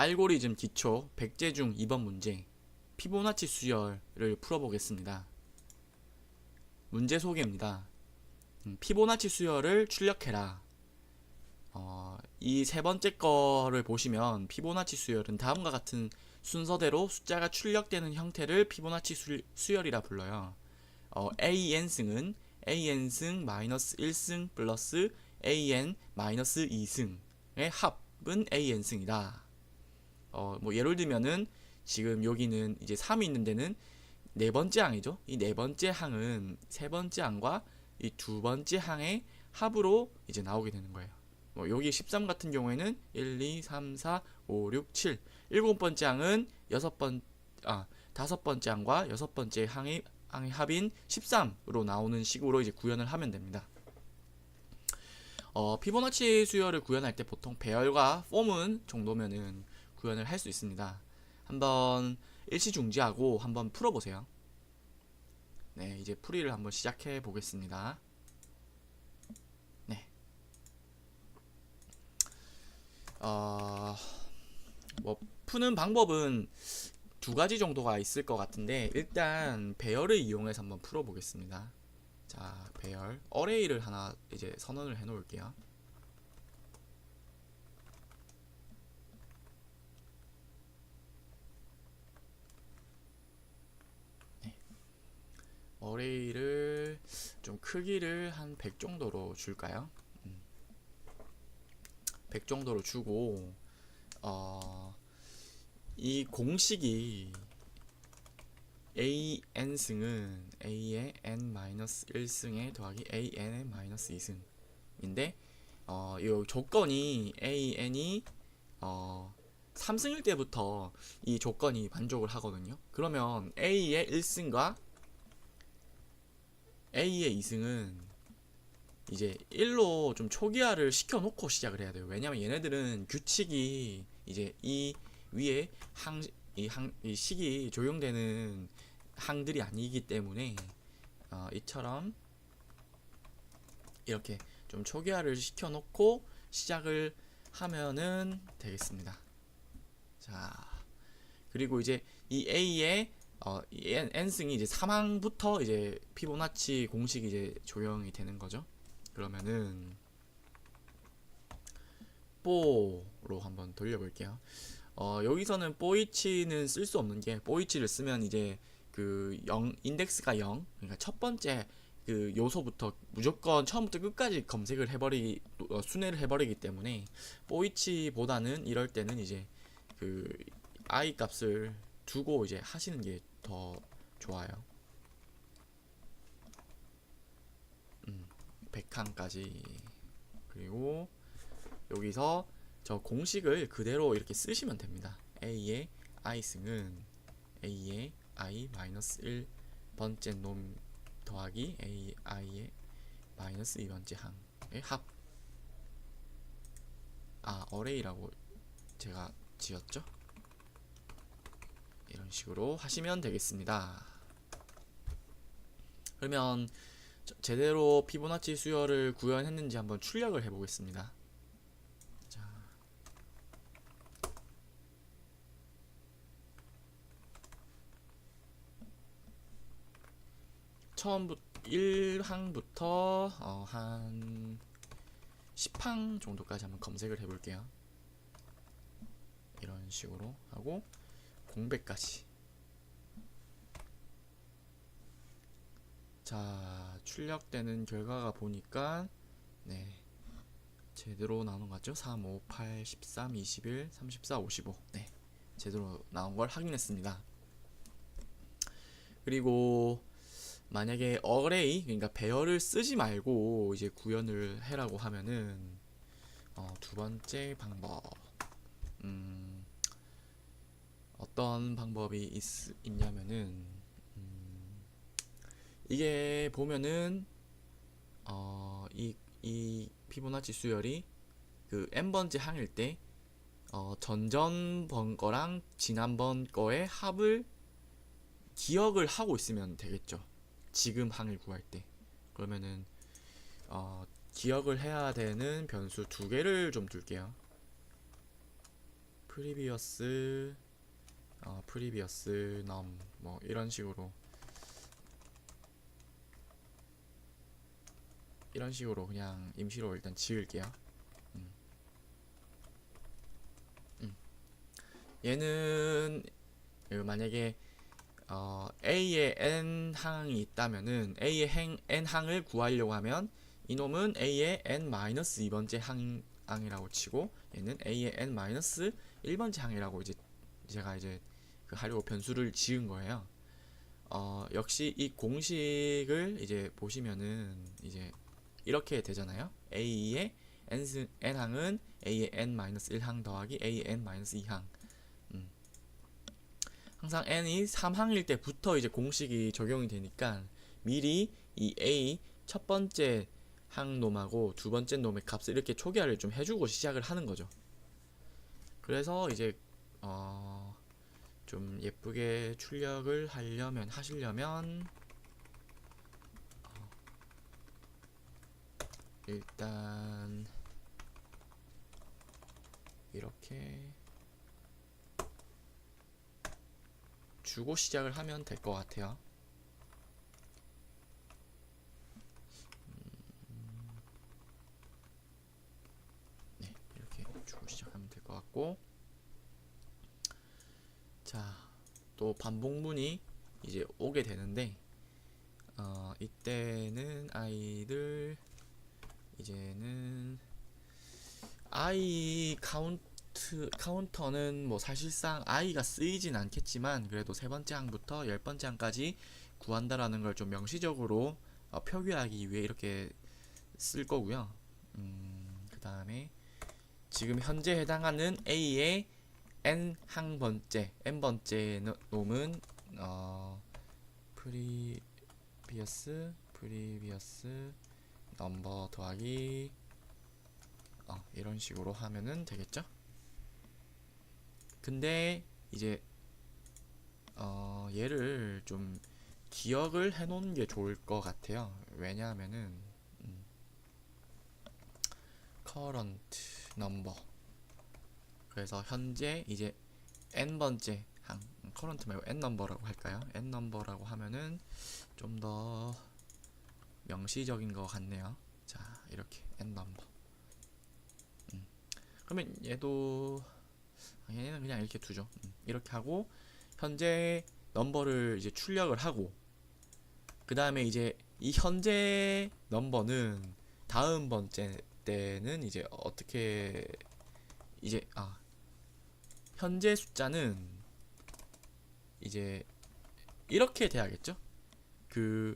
알고리즘 기초 100제 중 2번 문제 피보나치 수열을 풀어보겠습니다. 문제 소개입니다. 음, 피보나치 수열을 출력해라. 어, 이 세 번째 거를 보시면 피보나치 수열은 다음과 같은 순서대로 숫자가 출력되는 형태를 피보나치 수, 수열이라 불러요. 어, AN승은 AN승 마이너스 1승 플러스 AN 마이너스 2승의 합은 AN승이다. 어, 뭐 예를 들면은 지금 여기는 이제 3이 있는 데는 네 번째 항이죠. 이 네 번째 항은 세 번째 항과 이 두 번째 항의 합으로 이제 나오게 되는 거예요. 뭐 여기 13 같은 경우에는 1, 2, 3, 4, 5, 6, 7. 일곱 번째 항은 여섯 번, 아, 다섯 번째 항과 여섯 번째 항의, 항의 합인 13으로 나오는 식으로 이제 구현을 하면 됩니다. 어, 피보나치 수열을 구현할 때 보통 배열과 폼은 정도면은 구현을 할 수 있습니다. 한번 일시 중지하고 한번 풀어보세요. 네, 이제 풀이를 한번 시작해 보겠습니다. 네. 어, 뭐 푸는 방법은 두 가지 정도가 있을 것 같은데 일단 배열을 이용해서 한번 풀어보겠습니다. 자, 배열 어레이를 하나 이제 선언을 해 놓을게요. 어레이를 좀 크기를 한 100 정도로 줄까요? 음. 100 정도로 주고 어, 이 공식이 an승은 a의 n-1승에 더하기 an의 마이너스 2승인데 어, 이 조건이 an이 어, 3승일 때부터 이 조건이 만족을 하거든요. 그러면 a의 1승과 A의 2승은 이제 1로 좀 초기화를 시켜놓고 시작을 해야 돼요. 왜냐면 얘네들은 규칙이 이제 이 위에 항, 이 항, 이 식이 적용되는 항들이 아니기 때문에 어, 이처럼 이렇게 좀 초기화를 시켜놓고 시작을 하면은 되겠습니다. 자, 그리고 이제 이 A의 어, 이 N, N승이 이제 3항부터 이제 피보나치 공식이 이제 조형이 되는 거죠. 그러면은 뽀로 한번 돌려볼게요. 어, 여기서는 뽀이치는 쓸 수 없는 게 뽀이치를 쓰면 이제 그 0, 인덱스가 0, 그러니까 첫 번째 그 요소부터 무조건 처음부터 끝까지 검색을 해버리 어, 순회를 해버리기 때문에 뽀이치보다는 이럴 때는 이제 그 i 값을 두고 이제 하시는 게 더 좋아요. 음, 100칸까지 그리고 여기서 저 공식을 그대로 이렇게 쓰시면 됩니다. a의 i승은 a의 i 마이너스 1 번째 놈 더하기 a i의 마이너스 2번째 항의 합. 아, 어레이라고 제가 지었죠? 이런 식으로 하시면 되겠습니다. 그러면 저- 제대로 피보나치 수열을 구현했는지 한번 출력을 해보겠습니다. 자, 처음부터 1항부터 어, 한 10항 정도까지 한번 검색을 해볼게요. 이런 식으로 하고 공백까지. 자, 출력되는 결과가 보니까 네. 제대로 나온 것 같죠? 3, 5, 8, 13, 21, 34, 55. 네. 제대로 나온 걸 확인했습니다. 그리고 만약에 어레이 그러니까 배열을 쓰지 말고 이제 구현을 해라고 하면은 어, 두 번째 방법 음, 어떤 방법이 있, 있냐면은 음, 이게 보면은 어, 이, 이 피보나치 수열이 그 n번째 항일 때 어, 전전번 거랑 지난번 거의 합을 기억을 하고 있으면 되겠죠. 지금 항을 구할 때 그러면은 어, 기억을 해야 되는 변수 두 개를 좀 둘게요. 프리비어스 어 프리비어스 넘뭐 이런 식으로 이런 식으로 그냥 임시로 일단 지을게요. 음. 음. 얘는 그 만약에 어, A에 n 항이 있다면은 A의 행, n 항을 구하려고 하면 이놈은 A의 n 마이너스 2번째 항, 항이라고 치고 얘는 A의 n 마이너스 1번째 항이라고 이제 제가 이제 그 하려고 변수를 지은 거예요. 어, 역시 이 공식을 이제 보시면은 이제 이렇게 되잖아요. A의 n, 스- n 항은 A의 n 마이너스 1항 더하기 A의 n 마이너스 2항. 음. 항상 n이 3항일 때부터 이제 공식이 적용이 되니까 미리 이 A 첫 번째 항 놈하고 두 번째 놈의 값을 이렇게 초기화를 좀 해주고 시작을 하는 거죠. 그래서 이제 어 좀 예쁘게 출력을 하려면 하시려면 어, 일단 이렇게 주고 시작을 하면 될 것 같아요. 음, 네, 이렇게 주고 시작하면 될 것 같고, 자, 또 반복문이 이제 오게 되는데, 어, 이때는 아이들 이제는 아이 카운트 카운터는 뭐 사실상 아이가 쓰이진 않겠지만 그래도 세 번째 항부터 열 번째 항까지 구한다라는 걸 좀 명시적으로 어, 표기하기 위해 이렇게 쓸 거고요. 음, 그 다음에 지금 현재 해당하는 A의 n 항 번째, n 번째 노- 놈은 어, 프리비어스 프리비어스 넘버 더하기 어, 이런 식으로 하면은 되겠죠? 근데 이제 어, 얘를 좀 기억을 해놓는 게 좋을 것 같아요. 왜냐하면은 음, current number 그래서 현재 이제 n 번째 항 음, current 말고 n number라고 할까요? n number라고 하면은 좀 더 명시적인 것 같네요. 자 이렇게 n number 음. 그러면 얘도 아, 얘는 그냥 이렇게 두죠. 음, 이렇게 하고 현재 넘버를 이제 출력을 하고 그 다음에 이제 이 현재 넘버는 다음 번째 때는 이제 어떻게 이제 아 현재 숫자는 이제 이렇게 돼야겠죠? 그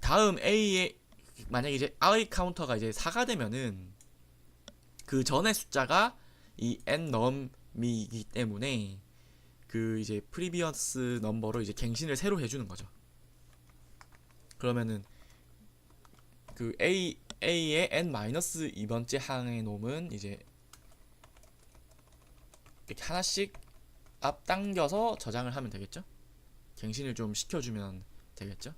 다음 A의 만약에 이제 I 카운터가 이제 4가 되면은 그 전의 숫자가 이 n 넘이기 때문에 그 이제 프리비어스 넘버로 이제 갱신을 새로 해주는 거죠. 그러면은 그 A A의 n 마이너스 2번째 항의 놈은 이제 이렇게 하나씩 앞당겨서 저장을 하면 되겠죠? 갱신을 좀 시켜주면 되겠죠?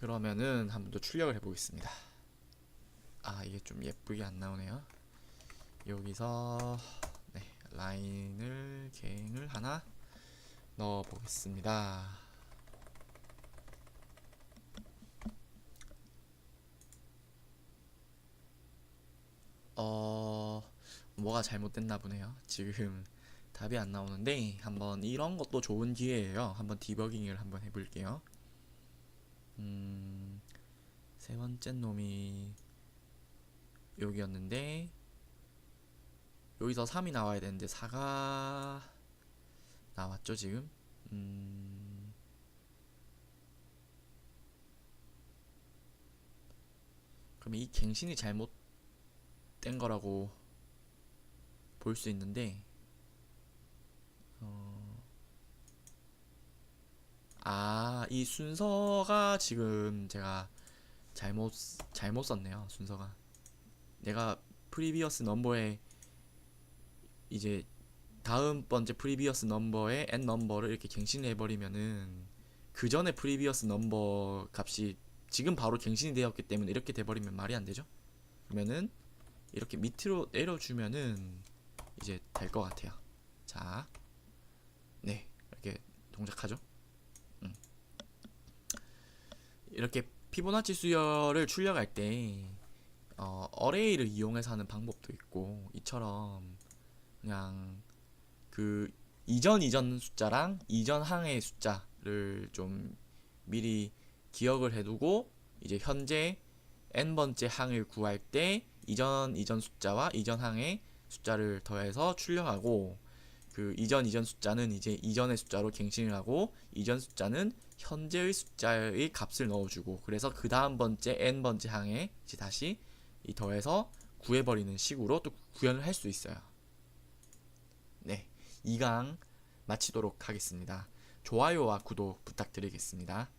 그러면은 한 번 더 출력을 해보겠습니다. 아 이게 좀 예쁘게 안 나오네요. 여기서 네 라인을 갱을 하나 넣어 보겠습니다. 어 뭐가 잘못됐나 보네요. 지금 답이 안 나오는데 한번 이런 것도 좋은 기회예요. 한번 디버깅을 한번 해볼게요. 음, 세 번째 놈이 여기였는데 여기서 3이 나와야 되는데 4가 나왔죠 지금 음, 그럼 이 갱신이 잘못된 거라고 볼 수 있는데 어, 아, 이 순서가 지금 제가 잘못 잘못 썼네요. 순서가. 내가 프리비어스 넘버에 이제 다음 번째 프리비어스 넘버에 n 넘버를 이렇게 갱신해 버리면은 그 전에 프리비어스 넘버 값이 지금 바로 갱신이 되었기 때문에 이렇게 돼 버리면 말이 안 되죠. 그러면은 이렇게 밑으로 내려 주면은 이제 될 것 같아요. 자, 네 이렇게 동작하죠. 음. 이렇게 피보나치 수열을 출력할 때 어, 어레이를 이용해서 하는 방법도 있고 이처럼 그냥 그 이전 이전 숫자랑 이전 항의 숫자를 좀 미리 기억을 해두고 이제 현재 n 번째 항을 구할 때 이전 이전 숫자와 이전 항의 숫자를 더해서 출력하고 그 이전 이전 숫자는 이제 이전의 숫자로 갱신을 하고 이전 숫자는 현재의 숫자의 값을 넣어주고 그래서 그 다음 번째 n 번째 항에 이제 다시 이 더해서 구해버리는 식으로 또 구현을 할 수 있어요. 네, 2강 마치도록 하겠습니다. 좋아요와 구독 부탁드리겠습니다.